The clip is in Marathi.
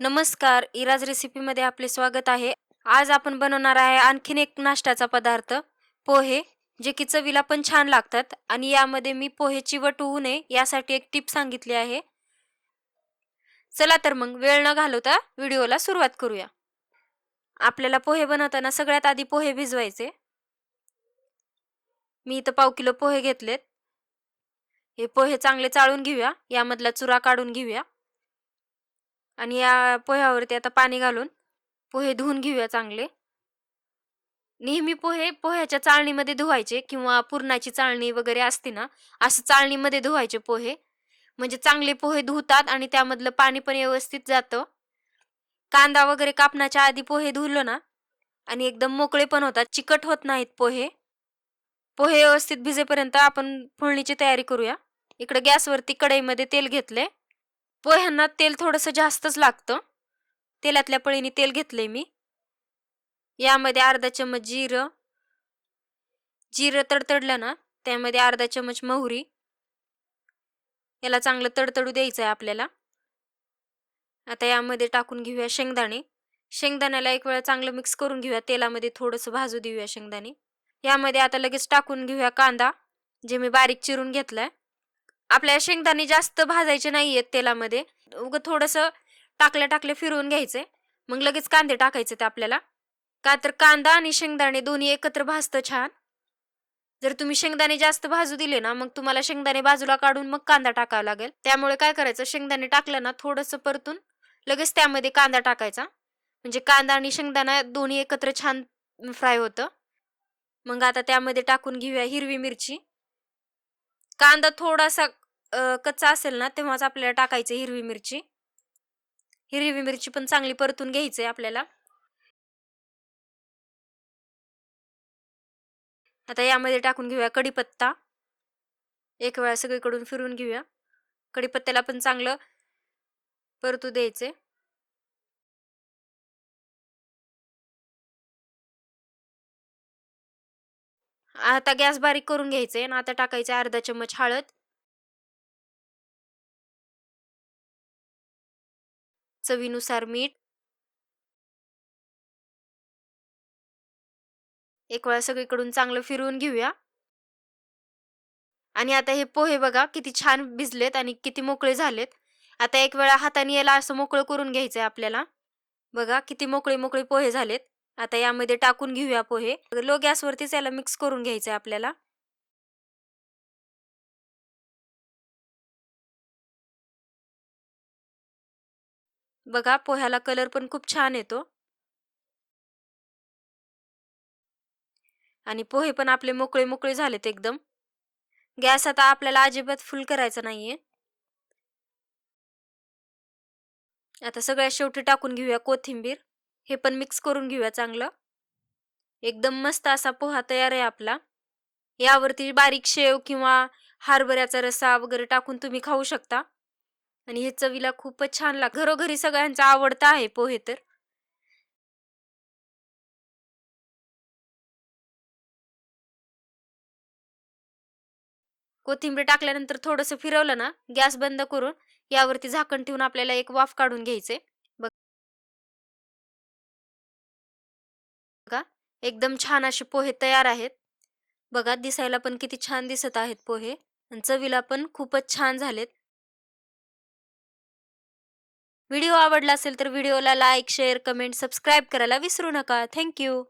नमस्कार इराज रेसिपीमध्ये आपले स्वागत आहे. आज आपण बनवणार आहे आणखीन एक नाश्त्याचा पदार्थ पोहे जे की चवीला पण छान लागतात आणि यामध्ये मी पोहे चिवट होऊ नये यासाठी एक टिप सांगितली आहे. चला तर मग वेळ न घालवता व्हिडिओला सुरुवात करूया. आपल्याला पोहे बनवताना सगळ्यात आधी पोहे भिजवायचे. मी इथं पाव किलो पोहे घेतलेत. हे पोहे चांगले चाळून घेऊया यामधला चुरा काढून घेऊया. आणि या पोह्यावरती आता पाणी घालून पोहे धुवून घेऊया चांगले. नेहमी पोहे पोह्याच्या चाळणीमध्ये धुवायचे किंवा पुरणाची चाळणी वगैरे असते ना असं चाळणीमध्ये धुवायचे पोहे. म्हणजे चांगले पोहे धुतात आणि त्यामधलं पाणी पण व्यवस्थित जातं. कांदा वगैरे कापण्याच्या आधी पोहे धुलो ना आणि एकदम मोकळे पण होतात चिकट होत नाहीत पोहे. पोहे व्यवस्थित भिजेपर्यंत आपण फोडणीची तयारी करूया. इकडे गॅसवरती कढईमध्ये तेल घेतले पोह्यांना तेल थोडंसं जास्तच लागतं. तेलातल्या पळीने तेल घेतलंय मी. यामध्ये अर्धा चमच जिरं. जिरं तडतडलं ना त्यामध्ये अर्धा चमच मोहरी. याला चांगलं तडतडू द्यायचं आहे आपल्याला. आता यामध्ये टाकून घेऊया शेंगदाणे. शेंगदाण्याला एक वेळा चांगलं मिक्स करून घेऊया. तेलामध्ये थोडंसं भाजू देऊया शेंगदाणे. यामध्ये आता लगेच टाकून घेऊया कांदा जे मी बारीक चिरून घेतलाय. आपल्या शेंगदाणे जास्त भाजायचे नाही आहेत तेलामध्ये. उगं थोडंसं टाकल्या टाकले फिरवून घ्यायचे. मग लगेच कांदे टाकायचे ते आपल्याला. का तर कांदा आणि शेंगदाणे दोन्ही एकत्र भाजतं छान. जर तुम्ही शेंगदाणे जास्त भाजू दिले ना मग तुम्हाला शेंगदाणे बाजूला काढून मग कांदा टाकावा लागेल. त्यामुळे काय करायचं शेंगदाणे टाकलं ना थोडंसं परतून लगेच त्यामध्ये कांदा टाकायचा. म्हणजे कांदा आणि शेंगदाणा दोन्ही एकत्र छान फ्राय होतं. मग आता त्यामध्ये टाकून घेऊया हिरवी मिरची. कांदा थोडासा कच्चा असेल ना तेव्हाच आपल्याला टाकायचं हिरवी मिरची. हिरवी मिरची पण चांगली परतून घ्यायची आहे आपल्याला. आता यामध्ये टाकून घेऊया कढीपत्ता. एक वेळा सगळीकडून फिरून घेऊया. कढीपत्त्याला पण चांगलं परतू द्यायचे. आता गॅस बारीक करून घ्यायचे आणि आता टाकायचे अर्धा चम्मच हळद. चवीनुसार मीठ. एक वेळा सगळीकडून चांगलं फिरवून घेऊया. आणि आता हे पोहे बघा किती छान भिजलेत आणि किती मोकळे झालेत. आता एक वेळा हाताने याला असं मोकळं करून घ्यायचंय आपल्याला. बघा किती मोकळे मोकळे पोहे झालेत. आता यामध्ये टाकून घेऊया पोहे. लो गॅसवरतीच याला मिक्स करून घ्यायचंय आपल्याला. बघा पोह्याला कलर पण खूप छान येतो. आणि पोहे पण आपले मोकळे मोकळे झालेत एकदम. गॅस आता आपल्याला अजिबात फुल करायचा नाहीये. आता सगळ्या शेवटी टाकून घेऊया कोथिंबीर. हे पण मिक्स करून घेऊया चांगलं. एकदम मस्त असा पोहा तयार आहे आपला. यावरती बारीक शेव किंवा हरभऱ्याचा रसा वगैरे टाकून तुम्ही खाऊ शकता. आणि हे चवीला खूपच छान लाग घरोघरी सगळ्यांचा आवडता आहे पोहे तर. कोथिंबीर टाकल्यानंतर थोडंसं फिरवलं ना गॅस बंद करून यावरती झाकण ठेवून आपल्याला एक वाफ काढून घ्यायचे. एकदम छान असे पोहे तयार आहेत. बघा दिसायला पण किती छान दिसत आहेत पोहे. आणि चवीला पण खूपच छान झालेत. व्हिडिओ आवडला असेल तर व्हिडिओला लाईक शेअर कमेंट सबस्क्राईब करायला विसरू नका. थँक्यू